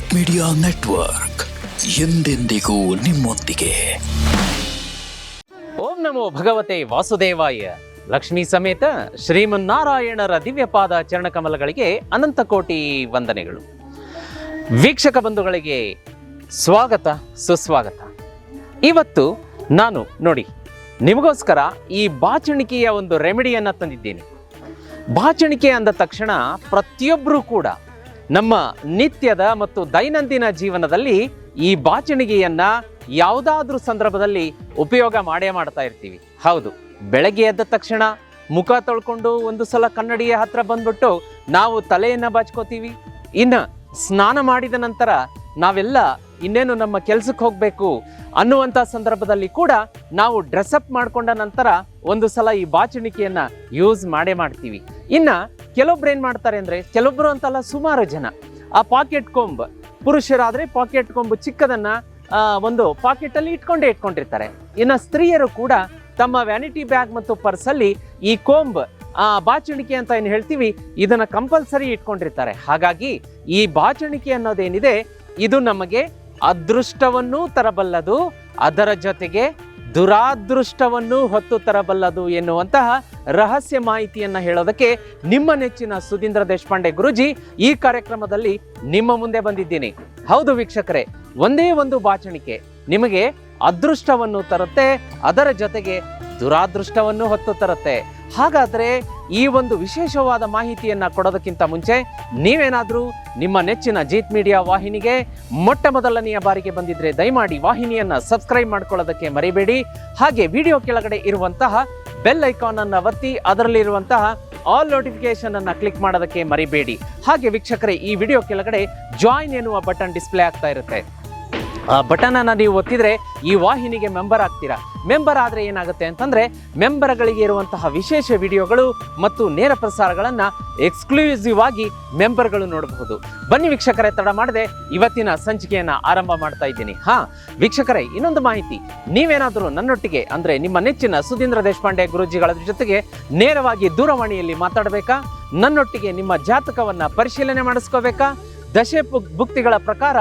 Jeet media network ಎಂದೆಂದಿಗೂ ನಿಮ್ಮೊಂದಿಗೆ. ಓಂ ನಮೋ ಭಗವತೆ ವಾಸುದೇವಾಯ. ಲಕ್ಷ್ಮೀ ಸಮೇತ ಶ್ರೀಮನ್ನಾರಾಯಣರ ದಿವ್ಯಪಾದ ಚರಣಕಮಲಗಳಿಗೆ ಅನಂತ ಕೋಟಿ ವಂದನೆಗಳು. ವೀಕ್ಷಕ ಬಂಧುಗಳಿಗೆ ಸ್ವಾಗತ, ಸುಸ್ವಾಗತ. ಇವತ್ತು ನಾನು ನೋಡಿ, ನಿಮಗೋಸ್ಕರ ಈ ಬಾಚಣಿಕೆಯ ಒಂದು ರೆಮಿಡಿಯನ್ನು ತಂದಿದ್ದೀನಿ. ಬಾಚಣಿಕೆ ಅಂದ ತಕ್ಷಣ ಪ್ರತಿಯೊಬ್ಬರೂ ಕೂಡ ನಮ್ಮ ನಿತ್ಯದ ಮತ್ತು ದೈನಂದಿನ ಜೀವನದಲ್ಲಿ ಈ ಬಾಚಣಿಗೆಯನ್ನ ಯಾವುದಾದ್ರೂ ಸಂದರ್ಭದಲ್ಲಿ ಉಪಯೋಗ ಮಾಡೇ ಮಾಡ್ತಾ ಇರ್ತೀವಿ. ಹೌದು, ಬೆಳಗ್ಗೆ ಎದ್ದ ತಕ್ಷಣ ಮುಖ ತೊಳ್ಕೊಂಡು ಒಂದು ಸಲ ಕನ್ನಡಿಯ ಹತ್ರ ಬಂದ್ಬಿಟ್ಟು ನಾವು ತಲೆಯನ್ನ ಬಾಚ್ಕೋತೀವಿ. ಇನ್ನ ಸ್ನಾನ ಮಾಡಿದ ನಂತರ ನಾವೆಲ್ಲ ಇನ್ನೇನು ನಮ್ಮ ಕೆಲಸಕ್ಕೆ ಹೋಗಬೇಕು ಅನ್ನುವಂಥ ಸಂದರ್ಭದಲ್ಲಿ ಕೂಡ ನಾವು ಡ್ರೆಸ್ಅಪ್ ಮಾಡಿಕೊಂಡ ನಂತರ ಒಂದು ಸಲ ಈ ಬಾಚಣಿಕೆಯನ್ನು ಯೂಸ್ ಮಾಡೇ ಮಾಡ್ತೀವಿ. ಇನ್ನ ಕೆಲವೊಬ್ರು ಏನು ಮಾಡ್ತಾರೆ ಅಂದ್ರೆ, ಕೆಲವೊಬ್ರು ಅಂತಲ್ಲ ಸುಮಾರು ಜನ. ಆ ಪಾಕೆಟ್ ಕೊಂಬ್, ಪುರುಷರಾದ್ರೆ ಪಾಕೆಟ್ ಕೊಂಬು ಚಿಕ್ಕದನ್ನ ಒಂದು ಪಾಕೆಟ್ ಅಲ್ಲಿ ಇಟ್ಕೊಂಡೇ ಇಟ್ಕೊಂಡಿರ್ತಾರೆ. ಇನ್ನ ಸ್ತ್ರೀಯರು ಕೂಡ ತಮ್ಮ ವ್ಯಾನಿಟಿ ಬ್ಯಾಗ್ ಮತ್ತು ಪರ್ಸ್ ಅಲ್ಲಿ ಈ ಕೊಂಬ್, ಆ ಬಾಚಣಿಕೆ ಅಂತ ಏನು ಹೇಳ್ತೀವಿ, ಇದನ್ನ ಕಂಪಲ್ಸರಿ ಇಟ್ಕೊಂಡಿರ್ತಾರೆ. ಹಾಗಾಗಿ ಈ ಬಾಚಣಿಕೆ ಅನ್ನೋದೇನಿದೆ, ಇದು ನಮಗೆ ಅದೃಷ್ಟವನ್ನೂ ತರಬಲ್ಲದು, ಅದರ ಜೊತೆಗೆ ದುರಾದೃಷ್ಟವನ್ನು ಹೊತ್ತು ತರಬಲ್ಲದು ಎನ್ನುವಂತಹ ರಹಸ್ಯ ಮಾಹಿತಿಯನ್ನ ಹೇಳೋದಕ್ಕೆ ನಿಮ್ಮ ನೆಚ್ಚಿನ ಸುಧೀಂದ್ರ ದೇಶಪಾಂಡೆ ಗುರುಜಿ ಈ ಕಾರ್ಯಕ್ರಮದಲ್ಲಿ ನಿಮ್ಮ ಮುಂದೆ ಬಂದಿದ್ದೀನಿ. ಹೌದು ವೀಕ್ಷಕರೇ, ಒಂದೇ ಒಂದು ಬಾಚಣಿಕೆ, ನಿಮಗೆ ಅದೃಷ್ಟವನ್ನು ತರುತ್ತೆ, ಅದರ ಜೊತೆಗೆ ದುರಾದೃಷ್ಟವನ್ನು ಹೊತ್ತು ತರುತ್ತೆ. ಹಾಗಾದ್ರೆ ಈ ಒಂದು ವಿಶೇಷವಾದ ಮಾಹಿತಿಯನ್ನು ಕೊಡೋದಕ್ಕಿಂತ ಮುಂಚೆ ನೀವೇನಾದರೂ ನಿಮ್ಮ ನೆಚ್ಚಿನ ಜೀತ್ ಮೀಡಿಯಾ ವಾಹಿನಿಗೆ ಮೊಟ್ಟ ಮೊದಲನೆಯ ಬಾರಿಗೆ ಬಂದಿದ್ರೆ ದಯಮಾಡಿ ವಾಹಿನಿಯನ್ನು ಸಬ್ಸ್ಕ್ರೈಬ್ ಮಾಡ್ಕೊಳ್ಳೋದಕ್ಕೆ ಮರಿಬೇಡಿ. ಹಾಗೆ ವಿಡಿಯೋ ಕೆಳಗಡೆ ಇರುವಂತಹ ಬೆಲ್ ಐಕಾನ್ ಅನ್ನು ಒತ್ತಿ ಅದರಲ್ಲಿರುವಂತಹ ಆಲ್ ನೋಟಿಫಿಕೇಶನ್ ಅನ್ನು ಕ್ಲಿಕ್ ಮಾಡೋದಕ್ಕೆ ಮರಿಬೇಡಿ. ಹಾಗೆ ವೀಕ್ಷಕರೇ, ಈ ವಿಡಿಯೋ ಕೆಳಗಡೆ ಜಾಯಿನ್ ಎನ್ನುವ ಬಟನ್ ಡಿಸ್ಪ್ಲೇ ಆಗ್ತಾ ಇರುತ್ತೆ. ಆ ಬಟನನ್ನು ನೀವು ಒತ್ತಿದ್ರೆ ಈ ವಾಹಿನಿಗೆ ಮೆಂಬರ್ ಆಗ್ತೀರಾ? ಮೆಂಬರ್ ಆದರೆ ಏನಾಗುತ್ತೆ ಅಂತಂದರೆ ಮೆಂಬರ್ಗಳಿಗೆ ಇರುವಂತಹ ವಿಶೇಷ ವಿಡಿಯೋಗಳು ಮತ್ತು ನೇರ ಪ್ರಸಾರಗಳನ್ನು ಎಕ್ಸ್ಕ್ಲೂಸಿವ್ ಆಗಿ ಮೆಂಬರ್ಗಳು ನೋಡಬಹುದು. ಬನ್ನಿ ವೀಕ್ಷಕರೇ, ತಡ ಮಾಡದೆ ಇವತ್ತಿನ ಸಂಚಿಕೆಯನ್ನು ಆರಂಭ ಮಾಡ್ತಾ ಇದ್ದೀನಿ. ಹಾಂ, ವೀಕ್ಷಕರೇ, ಇನ್ನೊಂದು ಮಾಹಿತಿ. ನೀವೇನಾದರೂ ನನ್ನೊಟ್ಟಿಗೆ, ಅಂದರೆ ನಿಮ್ಮ ನೆಚ್ಚಿನ ಸುಧೀಂದ್ರ ದೇಶಪಾಂಡೆ ಗುರುಜಿಗಳ ಜೊತೆಗೆ ನೇರವಾಗಿ ದೂರವಾಣಿಯಲ್ಲಿ ಮಾತಾಡಬೇಕಾ? ನನ್ನೊಟ್ಟಿಗೆ ನಿಮ್ಮ ಜಾತಕವನ್ನು ಪರಿಶೀಲನೆ ಮಾಡಿಸ್ಕೋಬೇಕಾ? ದಶೆ ಭುಕ್- ಭುಕ್ತಿಗಳ ಪ್ರಕಾರ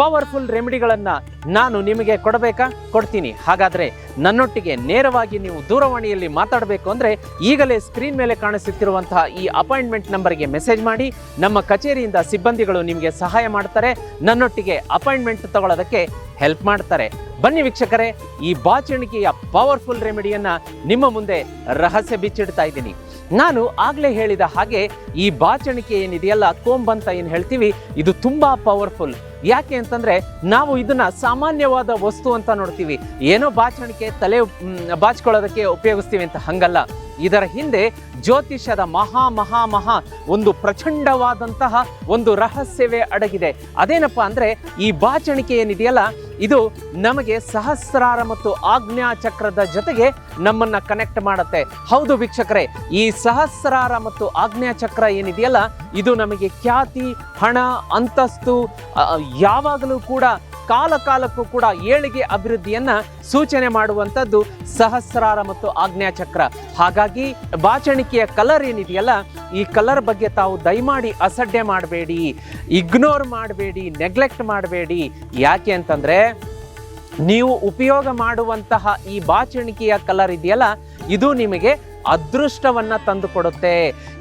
ಪವರ್ಫುಲ್ ರೆಮಿಡಿಗಳನ್ನು ನಾನು ನಿಮಗೆ ಕೊಡಬೇಕಾ? ಕೊಡ್ತೀನಿ. ಹಾಗಾದ್ರೆ ನನ್ನೊಟ್ಟಿಗೆ ನೇರವಾಗಿ ನೀವು ದೂರವಾಣಿಯಲ್ಲಿ ಮಾತಾಡಬೇಕು ಅಂದ್ರೆ ಈಗಲೇ ಸ್ಕ್ರೀನ್ ಮೇಲೆ ಕಾಣಿಸುತ್ತಿರುವಂತಹ ಈ ಅಪಾಯಿಂಟ್ಮೆಂಟ್ ನಂಬರ್ಗೆ ಮೆಸೇಜ್ ಮಾಡಿ. ನಮ್ಮ ಕಚೇರಿಯಿಂದ ಸಿಬ್ಬಂದಿಗಳು ನಿಮಗೆ ಸಹಾಯ ಮಾಡ್ತಾರೆ. ನನ್ನೊಟ್ಟಿಗೆ ಅಪಾಯಿಂಟ್ಮೆಂಟ್ ತಗೊಳ್ಳೋದಕ್ಕೆ ಹೆಲ್ಪ್ ಮಾಡ್ತಾರೆ. ಬನ್ನಿ ವೀಕ್ಷಕರೇ, ಈ ಬಾಚಣಿಕೆಯ ಪವರ್ಫುಲ್ ರೆಮಿಡಿಯನ್ನ ನಿಮ್ಮ ಮುಂದೆ ರಹಸ್ಯ ಬಿಚ್ಚಿಡ್ತಾ ಇದ್ದೀನಿ. ನಾನು ಆಗ್ಲೇ ಹೇಳಿದ ಹಾಗೆ ಈ ಬಾಚಣಿಕೆ ಏನಿದೆಯಲ್ಲ, ಕೋಂಬ್ ಏನು ಹೇಳ್ತೀವಿ, ಇದು ತುಂಬಾ ಪವರ್ಫುಲ್ ಯಾಕೆ ಅಂತಂದ್ರೆ, ನಾವು ಇದನ್ನ ಸಾಮಾನ್ಯವಾದ ವಸ್ತು ಅಂತ ನೋಡ್ತೀವಿ. ಏನೋ ಬಾಚಣಿಕೆ ತಲೆ ಬಾಚ್ಕೊಳ್ಳೋದಕ್ಕೆ ಉಪಯೋಗಿಸ್ತೀವಿ ಅಂತ ಹಂಗಲ್ಲ. ಇದರ ಹಿಂದೆ ಜ್ಯೋತಿಷ್ಯದ ಮಹಾ ಮಹಾ ಮಹಾ ಒಂದು ಪ್ರಚಂಡವಾದಂತಹ ಒಂದು ರಹಸ್ಯವೇ ಅಡಗಿದೆ. ಅದೇನಪ್ಪ ಅಂದರೆ ಈ ಬಾಚಣಿಕೆ ಏನಿದೆಯಲ್ಲ, ಇದು ನಮಗೆ ಸಹಸ್ರಾರ ಮತ್ತು ಆಜ್ಞಾ ಚಕ್ರದ ಜೊತೆಗೆ ನಮ್ಮನ್ನ ಕನೆಕ್ಟ್ ಮಾಡುತ್ತೆ. ಹೌದು ವೀಕ್ಷಕರೇ, ಈ ಸಹಸ್ರಾರ ಮತ್ತು ಆಜ್ಞಾ ಚಕ್ರ ಏನಿದೆಯಲ್ಲ, ಇದು ನಮಗೆ ಖ್ಯಾತಿ, ಹಣ, ಅಂತಸ್ತು ಯಾವಾಗಲೂ ಕೂಡ ಕಾಲ ಕಾಲಕ್ಕೂ ಕೂಡ ಏಳಿಗೆ ಅಭಿವೃದ್ಧಿಯನ್ನ ಸೂಚನೆ ಮಾಡುವಂಥದ್ದು ಸಹಸ್ರಾರ ಮತ್ತು ಆಜ್ಞಾ ಚಕ್ರ. ಹಾಗಾಗಿ ಬಾಚಣಿಕೆಯ ಕಲರ್ ಏನಿದೆಯಲ್ಲ, ಈ ಕಲರ್ ಬಗ್ಗೆ ತಾವು ದಯಮಾಡಿ ಅಸಡ್ಡೆ ಮಾಡಬೇಡಿ ಇಗ್ನೋರ್ ಮಾಡಬೇಡಿ ನೆಗ್ಲೆಕ್ಟ್ ಮಾಡಬೇಡಿ. ಯಾಕೆ ಅಂತಂದ್ರೆ, ನೀವು ಉಪಯೋಗ ಮಾಡುವಂತಹ ಈ ಬಾಚಣಿಕೆಯ ಕಲರ್ ಇದೆಯಲ್ಲ, ಇದು ನಿಮಗೆ ಅದೃಷ್ಟವನ್ನ ತಂದುಕೊಡುತ್ತೆ.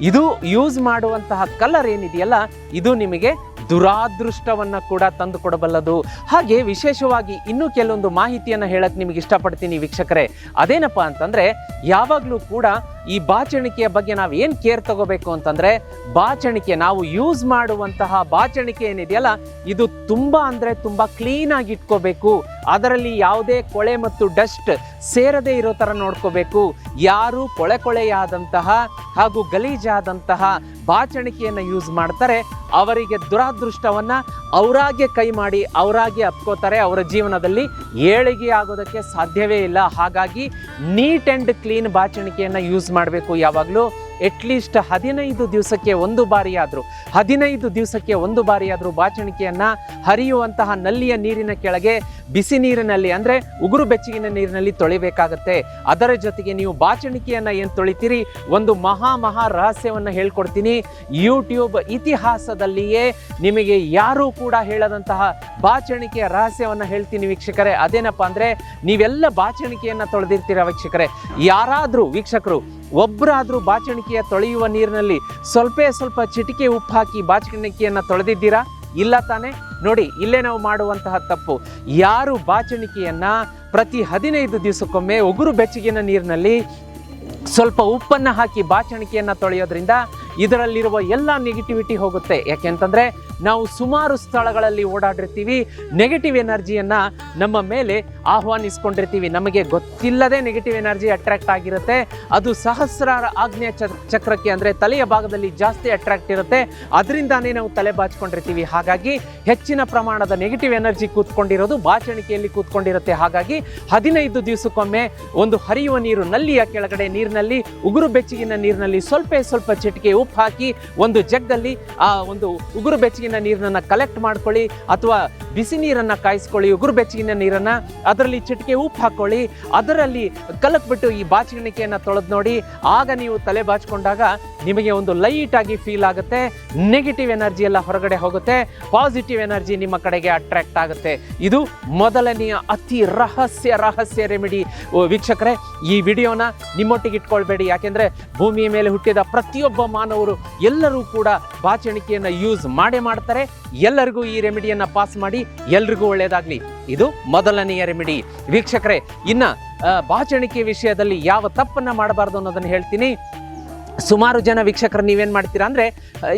ಇದು ಯೂಸ್ ಮಾಡುವಂತಹ ಕಲರ್ ಏನಿದೆಯಲ್ಲ, ಇದು ನಿಮಗೆ ದುರಾದೃಷ್ಟವನ್ನ ಕೂಡ ತಂದು ಕೊಡಬಲ್ಲದು. ಹಾಗೆ ವಿಶೇಷವಾಗಿ ಇನ್ನೂ ಕೆಲವೊಂದು ಮಾಹಿತಿಯನ್ನು ಹೇಳಕ್ಕೆ ನಿಮಗೆ ಇಷ್ಟಪಡ್ತೀನಿ ವೀಕ್ಷಕರೇ. ಅದೇನಪ್ಪ ಅಂತಂದರೆ, ಯಾವಾಗಲೂ ಕೂಡ ಈ ಬಾಚಣಿಕೆಯ ಬಗ್ಗೆ ನಾವು ಏನು ಕೇರ್ ತಗೋಬೇಕು ಅಂತಂದರೆ, ಬಾಚಣಿಕೆ, ನಾವು ಯೂಸ್ ಮಾಡುವಂತಹ ಬಾಚಣಿಕೆ ಏನಿದೆಯಲ್ಲ, ಇದು ತುಂಬ ಅಂದರೆ ತುಂಬ ಕ್ಲೀನಾಗಿ ಇಟ್ಕೋಬೇಕು. ಅದರಲ್ಲಿ ಯಾವುದೇ ಕೊಳೆ ಮತ್ತು ಡಸ್ಟ್ ಸೇರದೇ ಇರೋ ಥರ ನೋಡ್ಕೋಬೇಕು. ಯಾರು ಕೊಳೆ ಕೊಳೆಯಾದಂತಹ ಹಾಗೂ ಗಲೀಜಾದಂತಹ ಬಾಚಣಿಕೆಯನ್ನು ಯೂಸ್ ಮಾಡ್ತಾರೆ. ಅವರಿಗೆ ದುರಾದೃಷ್ಟವನ್ನು ಅವರಾಗೆ ಕೈ ಮಾಡಿ, ಅವರಾಗೆ ಅಪ್ಕೋತಾರೆ, ಅವರ ಜೀವನದಲ್ಲಿ ಏಳಿಗೆ ಆಗೋದಕ್ಕೆ ಸಾಧ್ಯವೇ ಇಲ್ಲ. ಹಾಗಾಗಿ ನೀಟ್ ಆ್ಯಂಡ್ ಕ್ಲೀನ್ ಬಾಚಣಿಕೆಯನ್ನು ಯೂಸ್ ಮಾಡಬೇಕು ಯಾವಾಗಲೂ. ಅಟ್ಲೀಸ್ಟ್ ಹದಿನೈದು ದಿವಸಕ್ಕೆ ಒಂದು ಬಾರಿಯಾದರೂ. ಹದಿನೈದು ದಿವಸಕ್ಕೆ ಒಂದು ಬಾರಿಯಾದರೂ ಬಾಚಣಿಕೆಯನ್ನ ಹರಿಯುವಂತಹ ನಲ್ಲಿಯ ನೀರಿನ ಕೆಳಗೆ ಬಿಸಿ ನೀರಿನಲ್ಲಿ ಅಂದರೆ ಉಗುರು ಬೆಚ್ಚಗಿನ ನೀರಿನಲ್ಲಿ ತೊಳಿಬೇಕಾಗತ್ತೆ. ಅದರ ಜೊತೆಗೆ ನೀವು ಬಾಚಣಿಕೆಯನ್ನು ಏನು ತೊಳಿತೀರಿ? ಒಂದು ಮಹಾ ಮಹಾ ರಹಸ್ಯವನ್ನು ಹೇಳ್ಕೊಡ್ತೀನಿ. ಯೂಟ್ಯೂಬ್ ಇತಿಹಾಸದಲ್ಲಿಯೇ ನಿಮಗೆ ಯಾರೂ ಕೂಡ ಹೇಳದಂತಹ ಬಾಚಣಿಕೆಯ ರಹಸ್ಯವನ್ನು ಹೇಳ್ತೀನಿ ವೀಕ್ಷಕರೇ. ಅದೇನಪ್ಪ ಅಂದರೆ ನೀವೆಲ್ಲ ಬಾಚಣಿಕೆಯನ್ನು ತೊಳೆದಿರ್ತೀರ ವೀಕ್ಷಕರೇ. ಯಾರಾದರೂ ವೀಕ್ಷಕರು ಒಬ್ಬರಾದರೂ ಬಾಚಣಿಕೆಯ ತೊಳೆಯುವ ನೀರಿನಲ್ಲಿ ಸ್ವಲ್ಪ ಸ್ವಲ್ಪ ಚಿಟಿಕೆ ಉಪ್ಪು ಹಾಕಿ ಬಾಚಣಿಕೆಯನ್ನು ತೊಳೆದಿದ್ದೀರಾ? ಇಲ್ಲ ತಾನೇ. ನೋಡಿ, ಇಲ್ಲೇ ನಾವು ಮಾಡುವಂತಹ ತಪ್ಪು. ಯಾರು ಬಾಚಣಿಕೆಯನ್ನು ಪ್ರತಿ ಹದಿನೈದು ದಿವಸಕ್ಕೊಮ್ಮೆ ಉಗುರು ಬೆಚ್ಚಗಿನ ನೀರಿನಲ್ಲಿ ಸ್ವಲ್ಪ ಉಪ್ಪನ್ನು ಹಾಕಿ ಬಾಚಣಿಕೆಯನ್ನು ತೊಳೆಯೋದ್ರಿಂದ ಇದರಲ್ಲಿರುವ ಎಲ್ಲ ನೆಗೆಟಿವಿಟಿ ಹೋಗುತ್ತೆ. ಯಾಕೆಂತಂದರೆ ನಾವು ಸುಮಾರು ಸ್ಥಳಗಳಲ್ಲಿ ಓಡಾಡಿರ್ತೀವಿ ನೆಗೆಟಿವ್ ಎನರ್ಜಿಯನ್ನ ನಮ್ಮ ಮೇಲೆ ಆಹ್ವಾನಿಸ್ಕೊಂಡಿರ್ತೀವಿ. ನಮಗೆ ಗೊತ್ತಿಲ್ಲದೆ ನೆಗೆಟಿವ್ ಎನರ್ಜಿ ಅಟ್ರಾಕ್ಟ್ ಆಗಿರುತ್ತೆ. ಅದು ಸಹಸ್ರಾರ ಆಜ್ಞೆ ಚಕ್ರಕ್ಕೆ ಅಂದ್ರೆ ತಲೆಯ ಭಾಗದಲ್ಲಿ ಜಾಸ್ತಿ ಅಟ್ರಾಕ್ಟ್ ಇರುತ್ತೆ. ಅದರಿಂದಾನೇ ನಾವು ತಲೆ ಬಾಚಿಕೊಂಡಿರ್ತೀವಿ. ಹಾಗಾಗಿ ಹೆಚ್ಚಿನ ಪ್ರಮಾಣದ ನೆಗೆಟಿವ್ ಎನರ್ಜಿ ಕೂತ್ಕೊಂಡಿರೋದು ಬಾಚಣಿಕೆಯಲ್ಲಿ ಕೂತ್ಕೊಂಡಿರುತ್ತೆ. ಹಾಗಾಗಿ ಹದಿನೈದು ದಿವಸಕ್ಕೊಮ್ಮೆ ಒಂದು ಹರಿಯುವ ನೀರು ನಲ್ಲಿಯ ಕೆಳಗಡೆ ನೀರಿನಲ್ಲಿ, ಉಗುರು ಬೆಚ್ಚಗಿನ ನೀರಿನಲ್ಲಿ ಸ್ವಲ್ಪ ಸ್ವಲ್ಪ ಚಿಟಿಕೆ ಹಾಕಿ ಒಂದು ಜಗ್ಗಲ್ಲಿ ಆ ಒಂದು ಉಗುರು ಬೆಚ್ಚಗಿನ ನೀರನ್ನು ಕಲೆಕ್ಟ್ ಮಾಡ್ಕೊಳ್ಳಿ ಅಥವಾ ಬಿಸಿ ನೀರನ್ನು ಕಾಯಿಸ್ಕೊಳ್ಳಿ. ಉಗುರು ಬೆಚ್ಚಗಿನ ನೀರನ್ನು ಅದರಲ್ಲಿ ಚಿಟಿಕೆ ಉಪ್ಪು ಹಾಕ್ಕೊಳ್ಳಿ ಅದರಲ್ಲಿ ಕಲಕ್ಬಿಟ್ಟು ಈ ಬಾಚಿಗಣಿಕೆಯನ್ನು ತೊಳೆದು ನೋಡಿ. ಆಗ ನೀವು ತಲೆ ಬಾಚ್ಕೊಂಡಾಗ ನಿಮಗೆ ಒಂದು ಲೈಟ್ ಆಗಿ ಫೀಲ್ ಆಗುತ್ತೆ. ನೆಗೆಟಿವ್ ಎನರ್ಜಿ ಎಲ್ಲ ಹೊರಗಡೆ ಹೋಗುತ್ತೆ. ಪಾಸಿಟಿವ್ ಎನರ್ಜಿ ನಿಮ್ಮ ಕಡೆಗೆ ಅಟ್ರಾಕ್ಟ್ ಆಗುತ್ತೆ. ಇದು ಮೊದಲನೆಯ ಅತಿ ರಹಸ್ಯ ರಹಸ್ಯ ರೆಮಿಡಿ ವೀಕ್ಷಕರೇ, ಈ ವಿಡಿಯೋನ ನಿಮ್ಮೊಟ್ಟಿಗೆ ಇಟ್ಕೊಳ್ಬೇಡಿ. ಯಾಕೆಂದರೆ ಭೂಮಿಯ ಮೇಲೆ ಹುಟ್ಟಿದ ಪ್ರತಿಯೊಬ್ಬ ಮಾನವರು ಎಲ್ಲರೂ ಕೂಡ ಬಾಚಣಿಕೆಯನ್ನು ಯೂಸ್ ಮಾಡೇ ಮಾಡ್ತಾರೆ. ಎಲ್ಲರಿಗೂ ಈ ರೆಮಿಡಿಯನ್ನ ಪಾಸ್ ಮಾಡಿ ಎಲ್ರಿಗೂ ಒಳ್ಳೆಯದಾಗಲಿ ಇದು ಮೊದಲನೆಯ ರೆಮಿಡಿ. ವೀಕ್ಷಕರೇ, ಇನ್ನ ಬಾಚಣಿಕೆ ವಿಷಯದಲ್ಲಿ ಯಾವ ತಪ್ಪನ್ನ ಮಾಡಬಾರ್ದು ಅನ್ನೋದನ್ನ ಹೇಳ್ತೀನಿ. ಸುಮಾರು ಜನ ವೀಕ್ಷಕರು ನೀವೇನು ಮಾಡ್ತೀರಾ ಅಂದರೆ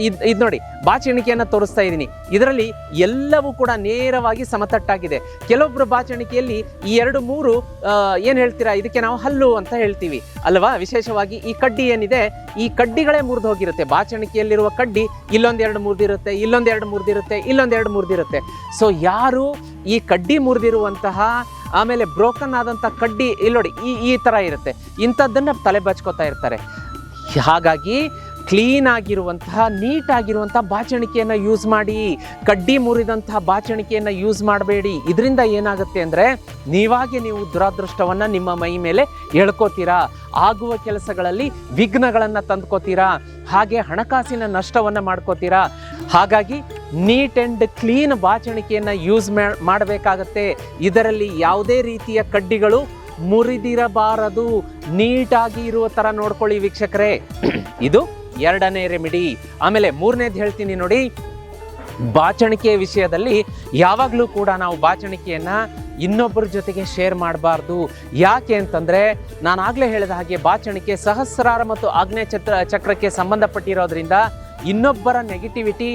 ಇದು ಇದು ನೋಡಿ ಬಾಚಣಿಕೆಯನ್ನು ತೋರಿಸ್ತಾ ಇದ್ದೀನಿ. ಇದರಲ್ಲಿ ಎಲ್ಲವೂ ಕೂಡ ನೇರವಾಗಿ ಸಮತಟ್ಟಾಗಿದೆ. ಕೆಲವೊಬ್ಬರು ಬಾಚಣಿಕೆಯಲ್ಲಿ ಈ ಎರಡು ಮೂರು ಏನು ಹೇಳ್ತೀರಾ, ಇದಕ್ಕೆ ನಾವು ಹಲ್ಲು ಅಂತ ಹೇಳ್ತೀವಿ. ಅಲ್ವಾ? ವಿಶೇಷವಾಗಿ ಈ ಕಡ್ಡಿ ಏನಿದೆ, ಈ ಕಡ್ಡಿಗಳೇ ಮುರಿದು ಹೋಗಿರುತ್ತೆ. ಬಾಚಣಿಕೆಯಲ್ಲಿರುವ ಕಡ್ಡಿ ಇಲ್ಲೊಂದೆರಡು ಮುರಿದಿರುತ್ತೆ ಇಲ್ಲೊಂದೆರಡು ಮುರಿದಿರುತ್ತೆ ಇಲ್ಲೊಂದೆರಡು ಮುರಿದಿರುತ್ತೆ ಸೊ ಯಾರು ಈ ಕಡ್ಡಿ ಮುರಿದಿರುವಂತಹ, ಆಮೇಲೆ ಬ್ರೋಕನ್ ಆದಂಥ ಕಡ್ಡಿ ಇಲ್ಲೋಡಿ ಈ ಈ ಥರ ಇರುತ್ತೆ. ಇಂಥದ್ದನ್ನು ತಲೆ ಬಚ್ಕೋತಾ ಇರ್ತಾರೆ. ಹಾಗಾಗಿ ಕ್ಲೀನ್ ಆಗಿರುವಂತಹ, ನೀಟ್ ಆಗಿರುವಂತಹ ಬಾಚಣಿಕೆಯನ್ನು ಯೂಸ್ ಮಾಡಿ, ಕಡ್ಡಿ ಮುರಿದಂತಹ ಬಾಚಣಿಕೆಯನ್ನು ಯೂಸ್ ಮಾಡಬೇಡಿ. ಇದರಿಂದ ಏನಾಗುತ್ತೆ ಅಂದರೆ, ನೀವಾಗೆ ನೀವು ದುರಾದೃಷ್ಟವನ್ನು ನಿಮ್ಮ ಮೈ ಮೇಲೆ ಎಳ್ಕೋತೀರಾ. ಆಗುವ ಕೆಲಸಗಳಲ್ಲಿ ವಿಘ್ನಗಳನ್ನು ತಂದ್ಕೋತೀರಾ. ಹಾಗೆ ಹಣಕಾಸಿನ ನಷ್ಟವನ್ನು ಮಾಡ್ಕೋತೀರಾ. ಹಾಗಾಗಿ ನೀಟ್ ಆ್ಯಂಡ್ ಕ್ಲೀನ್ ಬಾಚಣಿಕೆಯನ್ನು ಯೂಸ್ ಮಾಡಬೇಕಾಗತ್ತೆ. ಇದರಲ್ಲಿ ಯಾವುದೇ ರೀತಿಯ ಕಡ್ಡಿಗಳು ಮುರಿದಿರಬಾರದು. ನೀಟಾಗಿ ಇರುವ ಥರ ನೋಡ್ಕೊಳ್ಳಿ ವೀಕ್ಷಕರೇ. ಇದು ಎರಡನೇ ರೆಮಿಡಿ. ಆಮೇಲೆ ಮೂರನೇದು ಹೇಳ್ತೀನಿ ನೋಡಿ ಬಾಚಣಿಕೆಯ ವಿಷಯದಲ್ಲಿ ಯಾವಾಗಲೂ ಕೂಡ ನಾವು ಬಾಚಣಿಕೆಯನ್ನು ಇನ್ನೊಬ್ಬರ ಜೊತೆಗೆ ಶೇರ್ ಮಾಡಬಾರ್ದು. ಯಾಕೆ ಅಂತಂದರೆ ನಾನು ಆಗಲೇ ಹೇಳಿದ ಹಾಗೆ ಬಾಚಣಿಕೆ ಸಹಸ್ರಾರ ಮತ್ತು ಆಗ್ನೇಯ ಚಕ್ರ ಚಕ್ರಕ್ಕೆ ಸಂಬಂಧಪಟ್ಟಿರೋದ್ರಿಂದ ಇನ್ನೊಬ್ಬರ ನೆಗೆಟಿವಿಟಿ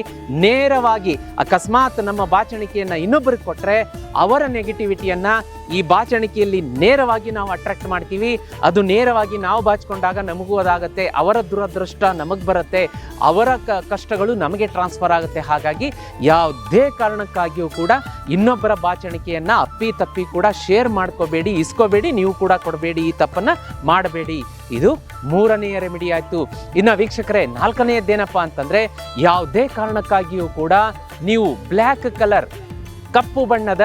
ನೇರವಾಗಿ ಅಕಸ್ಮಾತ್ ನಮ್ಮ ಬಾಚಣಿಕೆಯನ್ನು ಇನ್ನೊಬ್ಬರಿಗೆ ಕೊಟ್ಟರೆ ಅವರ ನೆಗೆಟಿವಿಟಿಯನ್ನು ಈ ಬಾಚಣಿಕೆಯಲ್ಲಿ ನೇರವಾಗಿ ನಾವು ಅಟ್ರಾಕ್ಟ್ ಮಾಡ್ತೀವಿ. ಅದು ನೇರವಾಗಿ ನಾವು ಬಾಚ್ಕೊಂಡಾಗ ನಮಗೂ ಅದಾಗುತ್ತೆ, ಅವರ ದುರದೃಷ್ಟ ನಮಗೆ ಬರುತ್ತೆ, ಅವರ ಕಷ್ಟಗಳು ನಮಗೆ ಟ್ರಾನ್ಸ್ಫರ್ ಆಗುತ್ತೆ. ಹಾಗಾಗಿ ಯಾವುದೇ ಕಾರಣಕ್ಕಾಗಿಯೂ ಕೂಡ ಇನ್ನೊಬ್ಬರ ಬಾಚಣಿಕೆಯನ್ನು ಅಪ್ಪಿ ತಪ್ಪಿ ಕೂಡ ಶೇರ್ ಮಾಡ್ಕೋಬೇಡಿ, ಇಸ್ಕೋಬೇಡಿ, ನೀವು ಕೂಡ ಕೊಡಬೇಡಿ ಈ ತಪ್ಪನ್ನ ಮಾಡಬೇಡಿ. ಇದು ಮೂರನೆಯ ರೆಮಿಡಿ ಆಯ್ತು. ಇನ್ನು ವೀಕ್ಷಕರೇ ನಾಲ್ಕನೆಯದ್ದೇನಪ್ಪ ಅಂತಂದ್ರೆ, ಯಾವುದೇ ಕಾರಣಕ್ಕಾಗಿಯೂ ಕೂಡ ನೀವು ಬ್ಲ್ಯಾಕ್ ಕಲರ್ ಕಪ್ಪು ಬಣ್ಣದ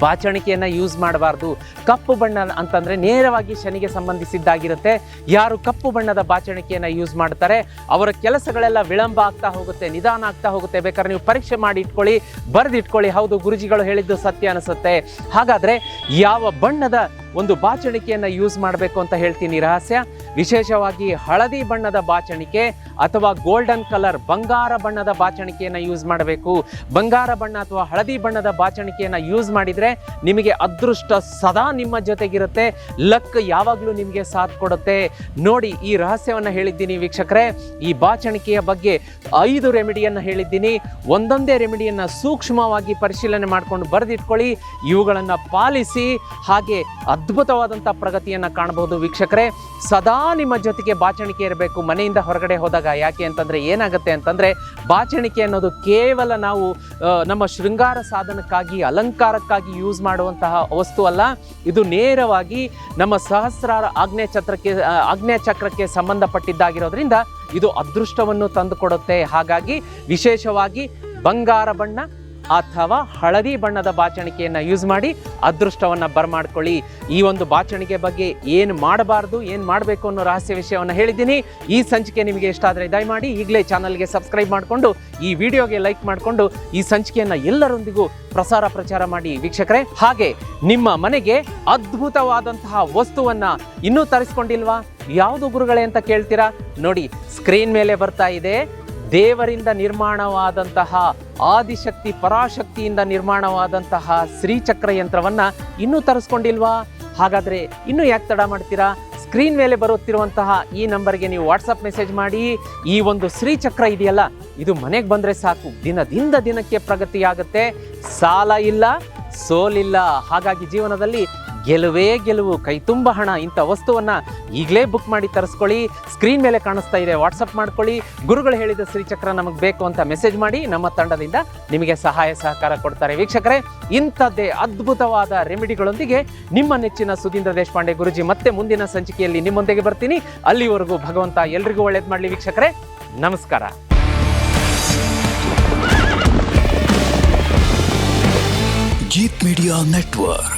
ಬಾಚಣಿಕೆಯನ್ನು ಯೂಸ್ ಮಾಡಬಾರ್ದು. ಕಪ್ಪು ಬಣ್ಣ ಅಂತಂದ್ರೆ ನೇರವಾಗಿ ಶನಿಗೆ ಸಂಬಂಧಿಸಿದ್ದಾಗಿರುತ್ತೆ. ಯಾರು ಕಪ್ಪು ಬಣ್ಣದ ಬಾಚಣಿಕೆಯನ್ನು ಯೂಸ್ ಮಾಡ್ತಾರೆ, ಅವರ ಕೆಲಸಗಳೆಲ್ಲ ವಿಳಂಬ ಆಗ್ತಾ ಹೋಗುತ್ತೆ, ನಿಧಾನ ಆಗ್ತಾ ಹೋಗುತ್ತೆ. ಬೇಕಾದ್ರೆ ನೀವು ಪರೀಕ್ಷೆ ಮಾಡಿ ಇಟ್ಕೊಳ್ಳಿ, ಬರೆದಿಟ್ಕೊಳ್ಳಿ. ಹೌದು, ಗುರುಜಿಗಳು ಹೇಳಿದ್ದು ಸತ್ಯ ಅನಿಸುತ್ತೆ. ಹಾಗಾದ್ರೆ ಯಾವ ಬಣ್ಣದ ಒಂದು ಬಾಚಣಿಕೆಯನ್ನು ಯೂಸ್ ಮಾಡಬೇಕು ಅಂತ ಹೇಳ್ತೀನಿ ರಹಸ್ಯ. ವಿಶೇಷವಾಗಿ ಹಳದಿ ಬಣ್ಣದ ಬಾಚಣಿಕೆ ಅಥವಾ ಗೋಲ್ಡನ್ ಕಲರ್ ಬಂಗಾರ ಬಣ್ಣದ ಬಾಚಣಿಕೆಯನ್ನು ಯೂಸ್ ಮಾಡಬೇಕು. ಬಂಗಾರ ಬಣ್ಣ ಅಥವಾ ಹಳದಿ ಬಣ್ಣದ ಬಾಚಣಿಕೆಯನ್ನು ಯೂಸ್ ಮಾಡಿದ್ರೆ ನಿಮಗೆ ಅದೃಷ್ಟ ಸದಾ ನಿಮ್ಮ ಜೊತೆಗಿರುತ್ತೆ. ಲಕ್ ಯಾವಾಗಲೂ ನಿಮಗೆ ಸಾಥ್ ಕೊಡುತ್ತೆ. ನೋಡಿ ಈ ರಹಸ್ಯವನ್ನ ಹೇಳಿದ್ದೀನಿ ವೀಕ್ಷಕರೇ. ಈ ಬಾಚಣಿಕೆಯ ಬಗ್ಗೆ ಐದು ರೆಮಿಡಿಯನ್ನ ಹೇಳಿದ್ದೀನಿ. ಒಂದೊಂದೇ ರೆಮಿಡಿಯನ್ನ ಸೂಕ್ಷ್ಮವಾಗಿ ಪರಿಶೀಲನೆ ಮಾಡ್ಕೊಂಡು ಬರೆದಿಟ್ಕೊಳ್ಳಿ. ಇವುಗಳನ್ನು ಪಾಲಿಸಿ ಹಾಗೆ ಅದ್ಭುತವಾದಂಥ ಪ್ರಗತಿಯನ್ನು ಕಾಣಬಹುದು ವೀಕ್ಷಕರೇ. ಸದಾ ನಿಮ್ಮ ಜೊತೆಗೆ ಬಾಚಣಿಕೆ ಇರಬೇಕು, ಮನೆಯಿಂದ ಹೊರಗಡೆ ಹೋದಾಗ ಯಾಕೆ ಅಂತಂದರೆ ಏನಾಗುತ್ತೆ ಅಂತಂದರೆ ಬಾಚಣಿಕೆ ಅನ್ನೋದು ಕೇವಲ ನಾವು ನಮ್ಮ ಶೃಂಗಾರ ಸಾಧನಕ್ಕಾಗಿ, ಅಲಂಕಾರಕ್ಕಾಗಿ ಯೂಸ್ ಮಾಡುವಂತಹ ವಸ್ತು ಅಲ್ಲ. ಇದು ನೇರವಾಗಿ ನಮ್ಮ ಸಹಸ್ರಾರ ಆಗ್ನೇಯ ಚಕ್ರಕ್ಕೆ ಆಗ್ನೇಯ ಚಕ್ರಕ್ಕೆ ಸಂಬಂಧಪಟ್ಟಿದ್ದಾಗಿರೋದ್ರಿಂದ ಇದು ಅದೃಷ್ಟವನ್ನು ತಂದುಕೊಡುತ್ತೆ. ಹಾಗಾಗಿ ವಿಶೇಷವಾಗಿ ಬಂಗಾರ ಬಣ್ಣ ಅಥವಾ ಹಳದಿ ಬಣ್ಣದ ಬಾಚಣಿಕೆಯನ್ನು ಯೂಸ್ ಮಾಡಿ ಅದೃಷ್ಟವನ್ನು ಬರಮಾಡ್ಕೊಳ್ಳಿ. ಈ ಒಂದು ಬಾಚಣಿಗೆ ಬಗ್ಗೆ ಏನು ಮಾಡಬಾರ್ದು, ಏನು ಮಾಡಬೇಕು ಅನ್ನೋ ರಹಸ್ಯ ವಿಷಯವನ್ನು ಹೇಳಿದ್ದೀನಿ. ಈ ಸಂಚಿಕೆ ನಿಮಗೆ ಇಷ್ಟ ಆದರೆ ದಯಮಾಡಿ ಈಗಲೇ ಚಾನಲ್ಗೆ ಸಬ್ಸ್ಕ್ರೈಬ್ ಮಾಡಿಕೊಂಡು, ಈ ವಿಡಿಯೋಗೆ ಲೈಕ್ ಮಾಡಿಕೊಂಡು, ಈ ಸಂಚಿಕೆಯನ್ನು ಎಲ್ಲರೊಂದಿಗೂ ಪ್ರಸಾರ ಪ್ರಚಾರ ಮಾಡಿ ವೀಕ್ಷಕರೇ. ಹಾಗೆ ನಿಮ್ಮ ಮನೆಗೆ ಅದ್ಭುತವಾದಂತಹ ವಸ್ತುವನ್ನು ಇನ್ನೂ ತರಿಸ್ಕೊಂಡಿಲ್ವಾ? ಯಾವುದು ಗುರುಗಳೇ ಅಂತ ಕೇಳ್ತೀರಾ? ನೋಡಿ ಸ್ಕ್ರೀನ್ ಮೇಲೆ ಬರ್ತಾ ಇದೆ. ದೇವರಿಂದ ನಿರ್ಮಾಣವಾದಂತಹ ಆದಿಶಕ್ತಿ ಪರಾಶಕ್ತಿಯಿಂದ ನಿರ್ಮಾಣವಾದಂತಹ ಶ್ರೀಚಕ್ರ ಯಂತ್ರವನ್ನು ಇನ್ನೂ ತರಿಸ್ಕೊಂಡಿಲ್ವಾ? ಹಾಗಾದರೆ ಇನ್ನೂ ಯಾಕೆ ತಡ ಮಾಡ್ತೀರಾ? ಸ್ಕ್ರೀನ್ ಮೇಲೆ ಬರುತ್ತಿರುವಂತಹ ಈ ನಂಬರ್ಗೆ ನೀವು ವಾಟ್ಸಪ್ ಮೆಸೇಜ್ ಮಾಡಿ. ಈ ಒಂದು ಶ್ರೀಚಕ್ರ ಇದೆಯಲ್ಲ, ಇದು ಮನೆಗೆ ಬಂದರೆ ಸಾಕು. ದಿನದಿಂದ ದಿನಕ್ಕೆ ಪ್ರಗತಿಯಾಗುತ್ತೆ. ಸಾಲ ಇಲ್ಲ, ಸೋಲಿಲ್ಲ. ಹಾಗಾಗಿ ಜೀವನದಲ್ಲಿ ಗೆಲುವೇ ಗೆಲುವು. ಕೈ ತುಂಬ ಹಣ. ಇಂಥ ವಸ್ತುವನ್ನು ಈಗಲೇ ಬುಕ್ ಮಾಡಿ ತರಿಸ್ಕೊಳ್ಳಿ. ಸ್ಕ್ರೀನ್ ಮೇಲೆ ಕಾಣಿಸ್ತಾ ಇದೆ. ವಾಟ್ಸಪ್ ಮಾಡ್ಕೊಳ್ಳಿ. ಗುರುಗಳು ಹೇಳಿದ ಶ್ರೀಚಕ್ರ ನಮಗೆ ಬೇಕು ಅಂತ ಮೆಸೇಜ್ ಮಾಡಿ ನಮ್ಮ ತಂಡದಿಂದ ನಿಮಗೆ ಸಹಾಯ ಸಹಕಾರ ಕೊಡ್ತಾರೆ. ವೀಕ್ಷಕರೇ, ಇಂಥದ್ದೇ ಅದ್ಭುತವಾದ ರೆಮಿಡಿಗಳೊಂದಿಗೆ ನಿಮ್ಮ ನೆಚ್ಚಿನ ಸುಧೀಂದ್ರ ದೇಶಪಾಂಡೆ ಗುರುಜಿ ಮತ್ತೆ ಮುಂದಿನ ಸಂಚಿಕೆಯಲ್ಲಿ ನಿಮ್ಮೊಂದಿಗೆ ಬರ್ತೀನಿ. ಅಲ್ಲಿವರೆಗೂ ಭಗವಂತ ಎಲ್ರಿಗೂ ಒಳ್ಳೇದು ಮಾಡಲಿ ವೀಕ್ಷಕರೇ. ನಮಸ್ಕಾರ. Jeet media network